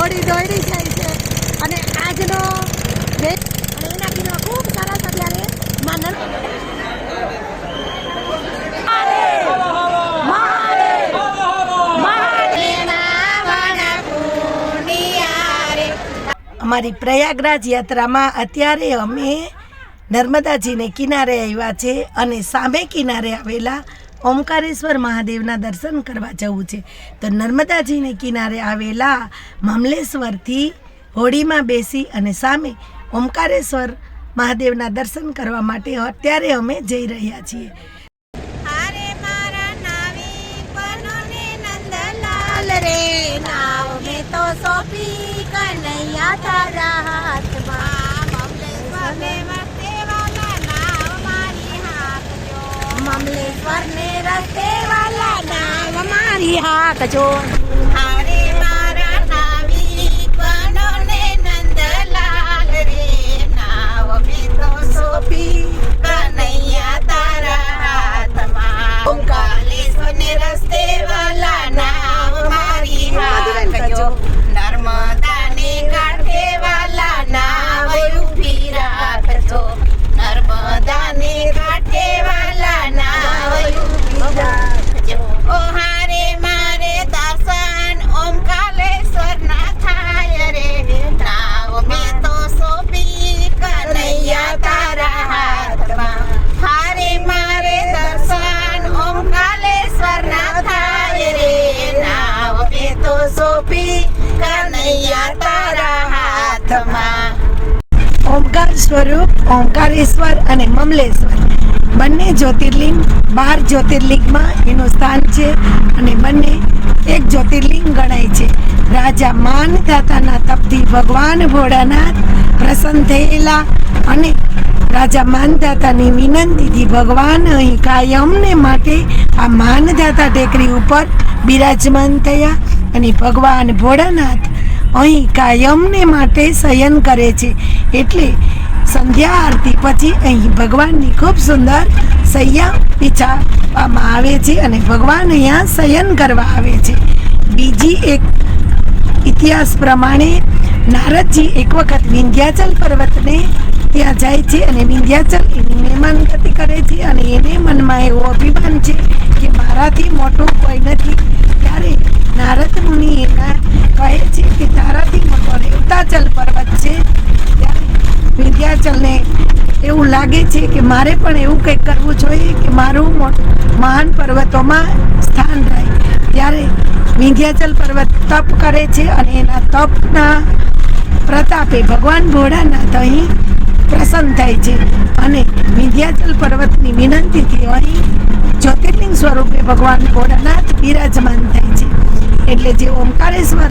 હોળી દોડી જાય છે. અને આજનો એના કિલો ખૂબ સરસ અત્યારે માનન અમારી પ્રયાગરાજ યાત્રામાં અત્યારે અમે નર્મદાજીને કિનારે આવ્યા છે અને સામે કિનારે આવેલા ઓમકારેશ્વર મહાદેવના દર્શન કરવા જવું છે. તો નર્મદાજીને કિનારે આવેલા મામલેશ્વરથી હોડીમાં બેસી અને સામે ઓમકારેશ્વર મહાદેવના દર્શન કરવા માટે અત્યારે અમે જઈ રહ્યા છીએ. રે નાવ મેં તો સોંપી કનૈયા તારા હાથમાં મમલેશ્વર ને વર્તે વાલા નાવ મારી હાથ જો મમલેશ્વર ને રસ્તે વાલા નાવ મારી હાથ જો ઓમકાર સ્વરૂપ, ઓમકારેશ્વર અને મમલેશ્વર. બંને જ્યોતિર્લિંગ, બાર જ્યોતિર્લિંગમાં એનું સ્થાન છે અને બંને એક જ્યોતિર્લિંગ ગણાય છે. રાજા માનદાતાના તપથી ભગવાન ભોળાનાથ પ્રસન્ન થયેલા અને રાજા માનદાતાની વિનંતીથી ભગવાન અહીં કાયમને માટે આ માનદાતા ટેકરી ઉપર બિરાજમાન થયા અને ભગવાન ભોળાનાથ અહીં કાયમને માટે શયન કરે છે. એટલે સંધ્યા આરતી પછી અહીં ભગવાનની ખૂબ સુંદર સૈયા બિછાવવામાં આવે છે અને ભગવાન અહીંયા શયન કરવા આવે છે. બીજી એક ઇતિહાસ પ્રમાણે નારદજી એક વખત વિંધ્યાચલ પર્વતને ત્યાં જાય છે અને વિંધ્યાચલ એની મહેમાન ગતિ કરે છે અને એને મનમાં એવો અભિમાન છે કે મારાથી મોટું કોઈ નથી. ત્યારે નારદ મુનિ કે તારાથી મોટો રેવતાચલ પર્વત છે. વિંધ્યાચલને એવું લાગે છે કે મારે પણ એવું કંઈક કરવું જોઈએ કે મારું મહાન પર્વતોમાં સ્થાન રહે. ત્યારે વિંધ્યાચલ પર્વત તપ કરે છે અને એના તપના પ્રતાપે ભગવાન ભોળાનાથ અહીં પ્રસન્ન થાય છે. અને વિંધ્યાચલ પર્વતની વિનંતીથી અહીં જ્યોતિર્લિંગ સ્વરૂપે ભગવાન ભોળાનાથ બિરાજમાન થાય છે. એટલે જે ઓમકારેશ્વર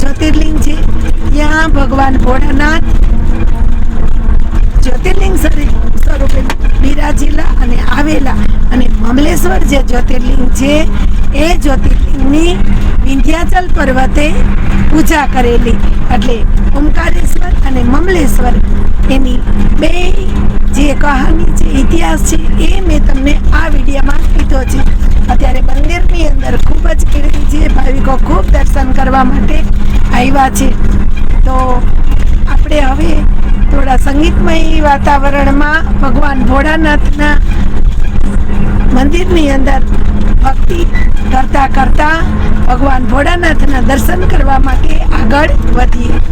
જ્યોતિર્લિંગ છે, ત્યાં ભગવાન ભોળાનાથ જ્યોતિર્લિંગ સ્વરૂ- સ્વરૂપે બિરાજેલા અને આવેલા અને મમલેશ્વર જે જ્યોતિર્લિંગ છે, એ જ્યોતિર્લિંગની વિંધ્યાચલ પર્વતે પૂજા કરેલી. એટલે ઓમકારેશ્વર અને મમલેશ્વર એની બે જે કહાની છે, ઇતિહાસ છે, એ મેં તમને આ વિડીયોમાં કીધો છે. અંદર ખૂબ જ કીર્તિ છે ભાવિકો ખૂબ દર્શન કરવા માટે આવ્યા છે. તો આપણે હવે થોડા સંગીતમય વાતાવરણમાં ભગવાન ભોળાનાથના મંદિરની અંદર ભક્તિ કરતા કરતા ભગવાન ભોળાનાથના દર્શન કરવા માટે આગળ વધીએ.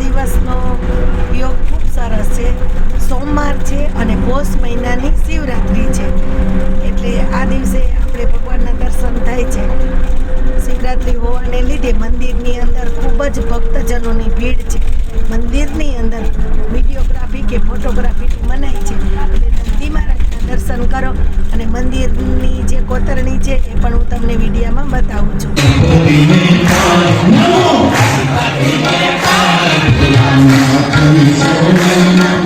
દિવસનો યોગ ખૂબ સરસ છે. સોમવાર છે અને પોષ મહિનાની શિવરાત્રિ છે. એટલે આ દિવસે આપણે ભગવાનના દર્શન થાય છે. શિવરાત્રિ હોવાને લીધે મંદિરની અંદર ખૂબ જ ભક્તજનોની ભીડ છે. મંદિરની અંદર વિડીયોગ્રાફી કે ફોટોગ્રાફી મનાય છે. નંદી મહારાજના દર્શન કરો અને મંદિરની જે કોતરણી છે એ પણ હું તમને વિડીયામાં બતાવું છું. Amen.